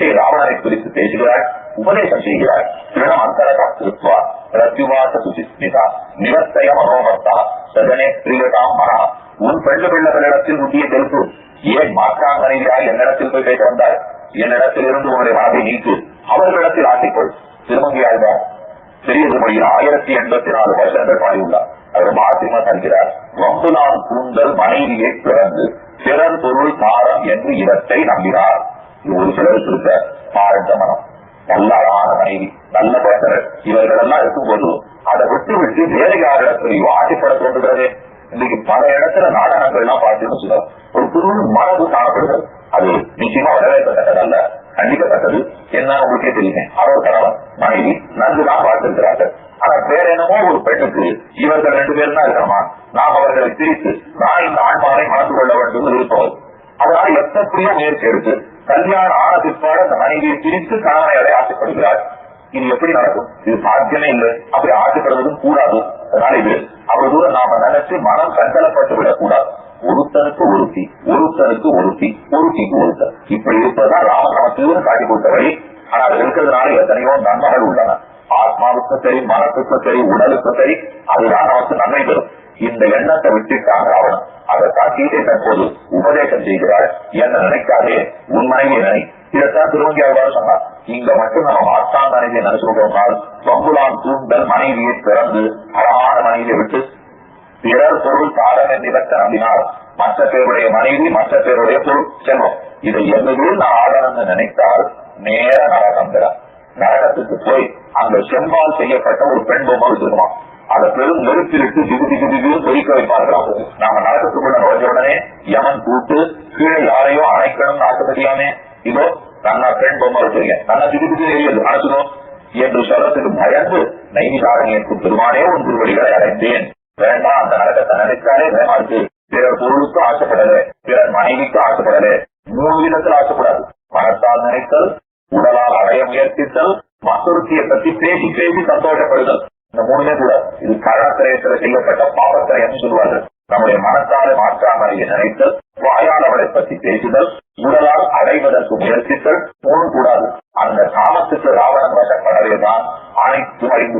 சீதை ராவணனை குறித்து பேசுகிறாள் உபதேசம் செய்கிறாள் திருடம் அந்தரகா பிரத்யுவாச சுசிஸ்மிதா நிவர்த்தய மனோமர்த்தா சதனே பிரியதா மனா உன் பெண்ணு பிள்ளைகளிடத்தில் புத்திய கருத்து ஏன் மாற்றாங்கனையாய் என்னிடத்தில் போய் கேட்டு வந்தாய் என்னிடத்தில் இருந்து உன்னுடைய மனதை நீக்கு அவர்களிடத்தில் ஆட்டிக்கொள் திருமங்கியாழ்வார் பெரியது மொழியில் ஆயிரத்தி எண்பத்தி நாலு வருஷங்கள் பாடியுள்ளார் அவர் மாத்திமா தருகிறார் வம்புலாம் கூந்தல் மனைவியை பிறந்து பிறர் பொருள் தாரம் என்று இவற்றை நம்பினார் இது ஒரு சிலருக்கு இருக்க மனம் நல்ல அழகான மனைவி நல்ல பேசர் இவர்கள் எல்லாம் இருக்கும்போது அதை விட்டு விட்டு வேற யாரிடத்திலையும் ஆசைப்பட தோன்றுகிறது? இன்னைக்கு பல இடத்துல நாடகங்கள் எல்லாம் பார்த்தீங்கன்னு சொல்ல ஒரு குரு மரபு காணப்படுகிறது அது நிச்சயமா வரவேற்கத்தக்கதல்ல. கண்டிக்கத்தக்கது என்ன உங்களுக்கே தெரியுமே. அவர் கணவன் மனைவி நன்றுதான் பார்த்திருக்கிறார்கள். ஆனா வேற என்னமோ ஒரு பெண்ணுக்கு இவர்கள் ரெண்டு பேரும் தான் இருக்கணுமா நாம் அவர்களை பிரித்து நான் இந்த ஆண்மாரை மணந்து கொள்ள வேண்டும் இருப்போம் அதனால எத்தனையோ முயற்சி எடுத்து கல்யாணம் ஆன பிற்பாடு அந்த மனைவியை பிரித்து கணவனை அடைய ஆசைப்படுகிறார். இது எப்படி நடக்கும்? இது சாத்தியமே இல்லை. அப்படி ஆசைப்படுவதும் கூடாது. அதனால இது அவ்வளவு தூரம் நாம நினைச்சு மனம் சஞ்சலப்பட்டு விடக்கூடாது. ஒருத்தனுக்கு ஒருத்தி ஒருத்தனுக்கு ஒருத்தி ஒருத்திக்கு ஒருத்தர் இப்படி இருப்பதுதான் ராம நமக்கு காட்டி கொடுத்த வழி. ஆனா அது இருக்கிறதுனால எத்தனையோ நன்மைகள் உள்ளன. ஆத்மாவுக்கும் சரி மனத்துக்கும் சரி உடலுக்கும் சரி அதுதான் நமக்கு நன்மை பெறும் இந்த எண்ணத்தை விட்டுட்டாங்க ராவணன். அதற்காக காட்டிட்டு தற்போது உபதேசம் செய்கிறார் என்ன நினைக்காதே. உன் மனைவி நினை இதைத்தான் திருவங்கியாழ்வார் சொன்னார் இங்க மட்டும் நம்ம மாற்றான் மனைவியை நினைச்சுட்டோம்னால் பங்குலான் தூண்டல் மனைவியை பிறந்து அழகான மனைவியை விட்டு பிறர் பொருள் தாரம் என்று நம்பினார். மற்ற பேருடைய மனைவி மற்ற பேருடைய பொருள். செல்வம். இதை எதுவும் நான் ஆடணும்னு நினைத்தால் நேர நரகம் பெற. நரகத்துக்கு போய் அங்க செம்பால் செய்யப்பட்ட ஒரு பெண் பொம்மை வச்சிருக்கான் அதை பெரும் நெருப்பிலிட்டு திகு திகு திகு பொறிக்க வைப்பார்கள் நாம நரகத்துக்குள்ள நுழைஞ்ச உடனே யமன் கூட்டு கீழே யாரையோ அணைக்கணும்னு ஆசைப்படியாமே இதோ நல்லா பெண் பொம்மை வச்சிருக்கேன். நல்லா திகு திகு எரியுது அணைச்சிடும் என்று சொல்லத்துக்கு பயந்து நைமிசாரணியத்துக்கு பெருமானே உன் திருவடிகளை அடைந்தேன். வேண்டாம் அந்த நடக்கத்தை நினைச்சாலே வேமாச்சு பிறர் பொருளுக்கு ஆசைப்படல. பிறர் மனைவிக்கு ஆசைப்படல. மூணு விதத்தில் ஆசைப்படாது. மனத்தால் நினைத்தல் உடலால் அடைய முயற்சித்தல் மற்றொருத்தியை பற்றி பேசி பேசி சந்தோஷப்படுதல். இந்த மூணுமே கூட இது செய்யப்பட்ட பாவத்திரயம் சொல்வார்கள் நம்முடைய மனத்தாலே மாற்றாமல் நினைத்தல் வாயால் அவளை பற்றி பேசுதல் உடலால் அடைவதற்கு முயற்சித்தல் மூணு கூடாது. அந்த காமத்துக்கு ராவணன் வசப்படவேதான் அனைத்து